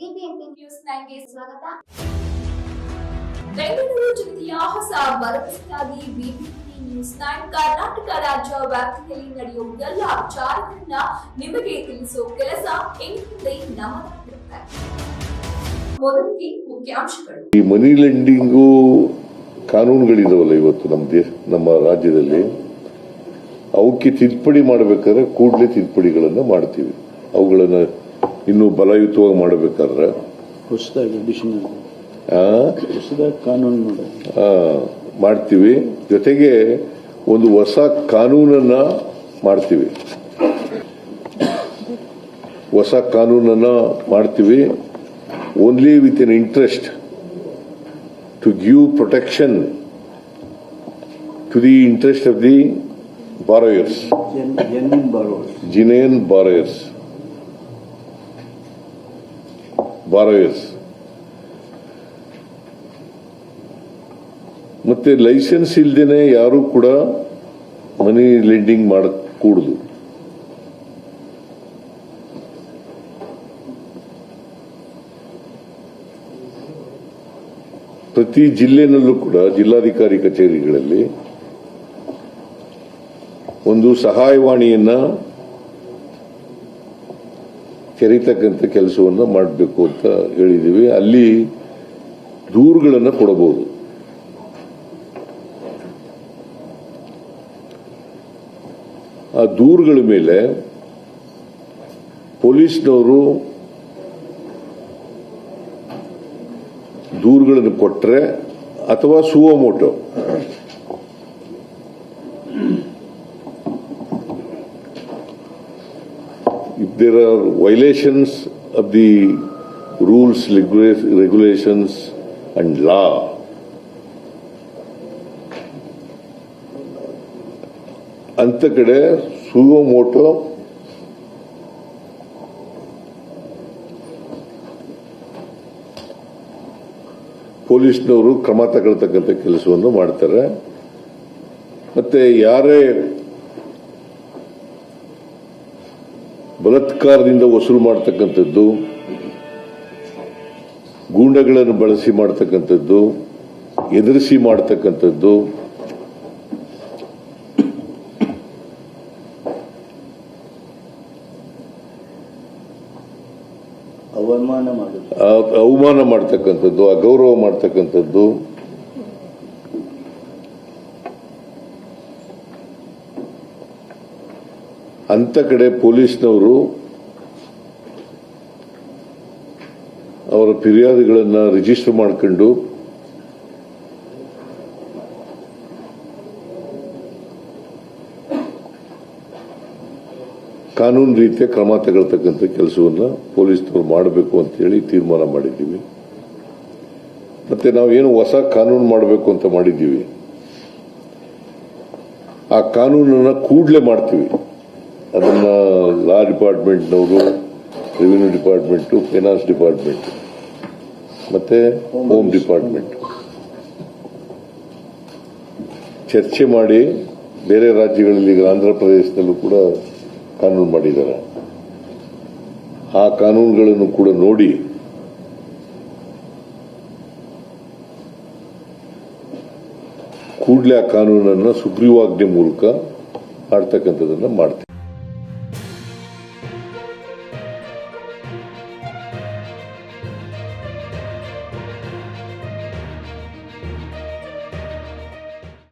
BBMP news ನೈನ್ಗೆ ಸ್ವಾಗತ. ಬೆಂಗಳೂರು ಜಿಲ್ಲೆಯ ಹೊಸ ಭರವಸೆಯಾಗಿ ಬಿಬಿಎಂಪಿ ನ್ಯೂಸ್ ನೈನ್ ಕರ್ನಾಟಕ ರಾಜ್ಯ ವ್ಯಾಪ್ತಿಯಲ್ಲಿ ನಡೆಯುವ ಎಲ್ಲ ವಿಚಾರಗಳನ್ನ ನಿಮಗೆ ತಿಳಿಸುವ ಕೆಲಸ ಇನ್ಮುಂದೆ ನಮ್ಮದಾಗಿರುತ್ತೆ ಮೊದಲಿಗೆ ಮುಖ್ಯಾಂಶಗಳು. ಈ ಮನಿ ಲೆಂಡಿಂಗು ಕಾನೂನುಗಳಿದಾವಲ್ಲ ಇವತ್ತು ನಮ್ಮ ದೇಶ ನಮ್ಮ ರಾಜ್ಯದಲ್ಲಿ? ಅವಕ್ಕೆ ತಿದ್ದುಪಡಿ ಮಾಡಬೇಕಾದ್ರೆ ಕೂಡಲೇ ತಿದ್ದುಪಡಿಗಳನ್ನು ಮಾಡ್ತೀವಿ. ಅವುಗಳನ್ನ ಇನ್ನೂ ಬಲಯುತವಾಗಿ ಮಾಡಬೇಕಾದ್ರೆ? ಹೊಸದಾಗಿ ಅಡಿಷನಲ್ ಆ, ಹೊಸದಾಗಿ ಕಾನೂನು ಮಾಡ್ತೀವಿ. ಜೊತೆಗೆ ಒಂದು ಹೊಸ ಕಾನೂನನ್ನ ಮಾಡ್ತೀವಿ. ಹೊಸ ಕಾನೂನನ್ನ ಮಾಡ್ತೀವಿ. Only with N interest to give protection to the interest of the borrowers genuine borrowers borrowers ಮತ್ತೆ ಲೈಸೆನ್ಸ್ ಇಲ್ದೇನೆ ಯಾರು ಕೂಡ ಮನಿ ಲೆಂಡಿಂಗ್ ಮಾಡಕೂಡುದು. ಪ್ರತಿ ಜಿಲ್ಲೆನಲ್ಲೂ ಕೂಡ ಜಿಲ್ಲಾಧಿಕಾರಿ ಕಚೇರಿಗಳಲ್ಲಿ ಒಂದು ಸಹಾಯವಾಣಿಯನ್ನ ತೆರೀತಕ್ಕಂಥ ಕೆಲಸವನ್ನು ಮಾಡಬೇಕು ಅಂತ ಹೇಳಿದ್ದೀವಿ. ಅಲ್ಲಿ ದೂರುಗಳನ್ನು ಕೊಡಬಹುದು. ಆ ದೂರುಗಳ ಮೇಲೆ ಪೊಲೀಸ್ನವರು ದೂರುಗಳನ್ನು ಕೊಟ್ಟರೆ ಅಥವಾ suo motu if there are violations of the rules, regulations and law, ಅಂತ ಕಡೆ ಸುಮೋಟೋ ಪೊಲೀಸ್ನವರು ಕ್ರಮ ತಗೊಳ್ತಕ್ಕಂಥ ಕೆಲಸವನ್ನು ಮಾಡ್ತಾರೆ ಮತ್ತೆ ಯಾರೇ ಬಲಾತ್ಕಾರದಿಂದ ವಸೂಲು ಮಾಡತಕ್ಕಂಥದ್ದು ಗೂಂಡಗಳನ್ನು ಬಳಸಿ ಮಾಡತಕ್ಕಂಥದ್ದು ಎದುರಿಸಿ ಮಾಡತಕ್ಕಂಥದ್ದು ಅವಮಾನ ಅವಮಾನ ಮಾಡತಕ್ಕಂಥದ್ದು ಅಗೌರವ ಮಾಡತಕ್ಕಂಥದ್ದು ಅಂತ ಕಡೆ ಪೊಲೀಸ್ನವರು ಅವರ ಫಿರ್ಯಾದಿಗಳನ್ನು ರಿಜಿಸ್ಟರ್ ಮಾಡ್ಕೊಂಡು ಕಾನೂನು ರೀತಿಯ ಕ್ರಮ ತಗೊಳ್ತಕ್ಕಂಥ ಕೆಲಸವನ್ನು ಪೊಲೀಸ್ನವರು ಮಾಡಬೇಕು ಅಂತ ಹೇಳಿ ತೀರ್ಮಾನ ಮಾಡಿದ್ದೀವಿ. ಮತ್ತೆ ಏನು ಹೊಸ ಕಾನೂನು ಮಾಡಬೇಕು ಅಂತ ಮಾಡಿದ್ದೀವಿ. ಆ ಕಾನೂನನ್ನು ಕೂಡಲೇ ಮಾಡ್ತೀವಿ. ಅದನ್ನ ಲಾ ಡಿಪಾರ್ಟ್ಮೆಂಟ್ನವರು ರೆವಿನ್ಯೂ ಡಿಪಾರ್ಟ್ಮೆಂಟು ಫೈನಾನ್ಸ್ ಡಿಪಾರ್ಟ್ಮೆಂಟ್ ಮತ್ತೆ ಹೋಮ್ ಡಿಪಾರ್ಟ್ಮೆಂಟ್ ಚರ್ಚೆ ಮಾಡಿ ಬೇರೆ ರಾಜ್ಯಗಳಲ್ಲಿ, ಈಗ ಆಂಧ್ರ ಪ್ರದೇಶದಲ್ಲೂ ಕೂಡ ಕಾನೂನು ಮಾಡಿದ್ದಾರೆ. ಆ ಕಾನೂನುಗಳನ್ನು ಕೂಡ ನೋಡಿ ಕೂಡಲೇ ಆ ಕಾನೂನನ್ನು ಸುಗ್ರೀವಾಜ್ಞೆ ಮೂಲಕ ಮಾಡ್ತಕ್ಕಂಥದ್ದನ್ನು ಮಾಡ್ತೀವಿ.